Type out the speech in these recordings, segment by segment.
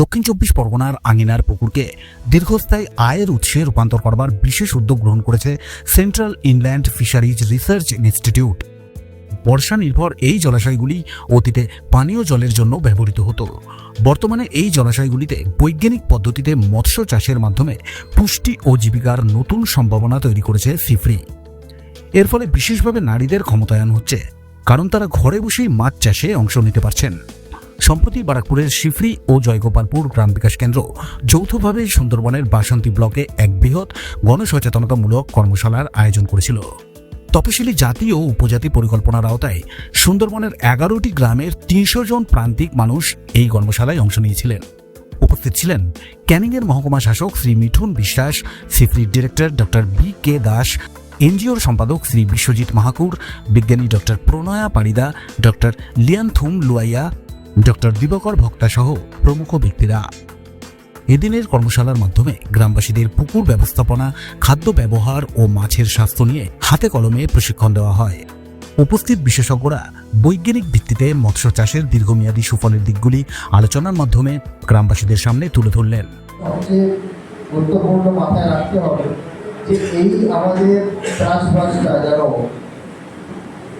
দক্ষিণ চব্বিশ পরগনার আঙিনার পুকুরকে দীর্ঘস্থায়ী আয়ের উৎসে রূপান্তর করবার বিশেষ উদ্যোগ গ্রহণ করেছে Central Inland Fisheries Research Institute. বর্ষা নির্ভর এই জলাশয়গুলি অতীতে পানীয় জলের জন্য ব্যবহৃত হতো। বর্তমানে এই জলাশয়গুলিতে বৈজ্ঞানিক পদ্ধতিতে মৎস্য চাষের মাধ্যমে পুষ্টি ও জীবিকার নতুন সম্ভাবনা তৈরি করেছে সিফরি। এর ফলে বিশেষভাবে নারীদের ক্ষমতায়ন হচ্ছে, কারণ তারা ঘরে বসেই মাছ চাষে অংশ নিতে পারছেন। সম্প্রতি বারাকপুরের শিফরি ও জয়গোপালপুর গ্রাম বিকাশ কেন্দ্র যৌথভাবে সুন্দরবনের বাসন্তী ব্লকে এক বৃহৎ গণসচেতনতামূলক কর্মশালার আয়োজন করেছিল। তপশিলি জাতি ও উপজাতি পরিকল্পনার আওতায় সুন্দরবনের এগারোটি গ্রামের তিনশো জন প্রান্তিক মানুষ এই কর্মশালায় অংশ নিয়েছিলেন। উপস্থিত ছিলেন ক্যানিংয়ের মহকুমা শাসক Shri Mithun Biswas সিফরির director doctor B K Das, এনজিওর সম্পাদক শ্রী বিশ্বজিৎ মাহাকুর, বিজ্ঞানী doctor Pranaya Parida doctor Lianthum Luaia doctor Dibakar Bhakta সহ প্রমুখ ব্যক্তিরা। এদিনের কর্মশালার মাধ্যমে গ্রামবাসীদের পুকুর ব্যবস্থাপনা, খাদ্য ব্যবহার ও মাছের স্বাস্থ্য নিয়ে হাতে কলমে প্রশিক্ষণ দেওয়া হয়। উপস্থিত বিশেষজ্ঞরা বৈজ্ঞানিক ভিত্তিতে মৎস্য চাষের দীর্ঘমেয়াদী সুফলের দিকগুলি আলোচনার মাধ্যমে গ্রামবাসীদের সামনে তুলে ধরলেন। গুরুত্বপূর্ণ মাথায় রাখতে হবে যে এই আমাদের চাষবাসটা যেন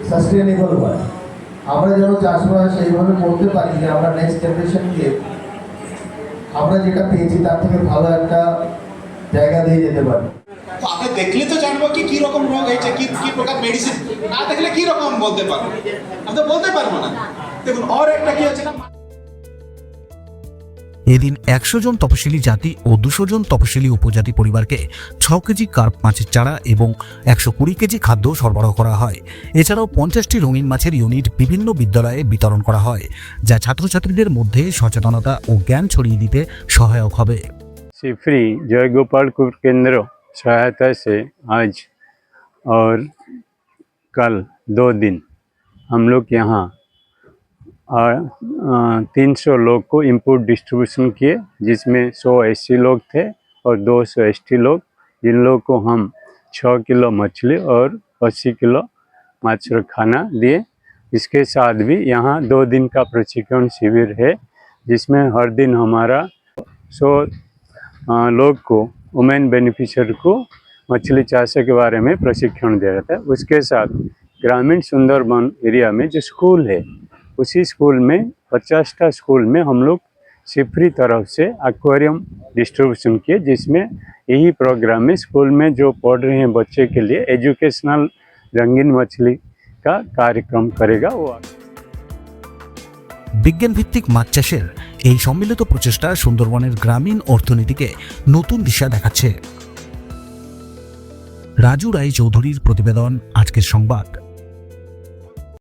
সাস্টেনেবল হয়। আমরা যেন চাষবাস এইভাবে করতে পারি যে আমরা নেক্সট জেনারেশনকে আমরা যেটা পেয়েছি তার থেকে ভালো একটা জায়গা দিয়ে যেতে পারি। আগে দেখলে তো জানব কি কি রকম রোগ হয়েছে, কি কি প্রকার মেডিসিন না দেখলে কি রকম বলতে পারব? আমি তো বলতে পারব না। দেখুন, আর একটা কি হচ্ছে না এদিন একশো জন তপশিলি জাতি ও দুশো জন তপশিলি উপজাতি পরিবারকে ছ কেজি কার্প মাছের চারা এবং একশো কুড়ি কেজি খাদ্য সরবরাহ করা হয় এছাড়াও পঞ্চাশটি রঙিন মাছের ইউনিট বিভিন্ন বিদ্যালয়ে বিতরণ করা হয় যা ছাত্রছাত্রীদের মধ্যে সচেতনতা ও জ্ঞান ছড়িয়ে দিতে সহায়ক হবে सिफरी जय गोपालपुर केंद्र सहायता से आज और कल दो दिन हम लोग यहाँ तीन सौ लोग को इनपुट डिस्ट्रीब्यूशन किए, जिसमें सौ एस लोग थे और दो सौ एस लोग, जिन लोग को हम छः किलो मछली और अस्सी किलो मच्छर खाना दिए। इसके साथ भी यहाँ दो दिन का प्रशिक्षण शिविर है, जिसमें हर दिन हमारा सौ लोग को वुमेन बेनिफिशियर को मछली चाष के बारे में प्रशिक्षण दिया जाता है। उसके साथ ग्रामीण सुंदरबन एरिया में जो स्कूल है उसी स्कूल में पचासटा स्कूल में हम लोग सिफरी तरफ से एक्वेरियम डिस्ट्रीब्यूशन किए जिसमें यही प्रोग्राम में स्कूल में जो पढ़ रहे हैं बच्चे के लिए एजुकेशनल रंगीन मछली का कार्यक्रम करेगा वो বিজ্ঞান ভিত্তিক মাছ চাষের এই সম্মিলিত প্রচেষ্টা সুন্দরবনের গ্রামীণ অর্থনীতিকে নতুন দিশা দেখাচ্ছে রাজু রায় চৌধুরীর প্রতিবেদন আজকের সংবাদ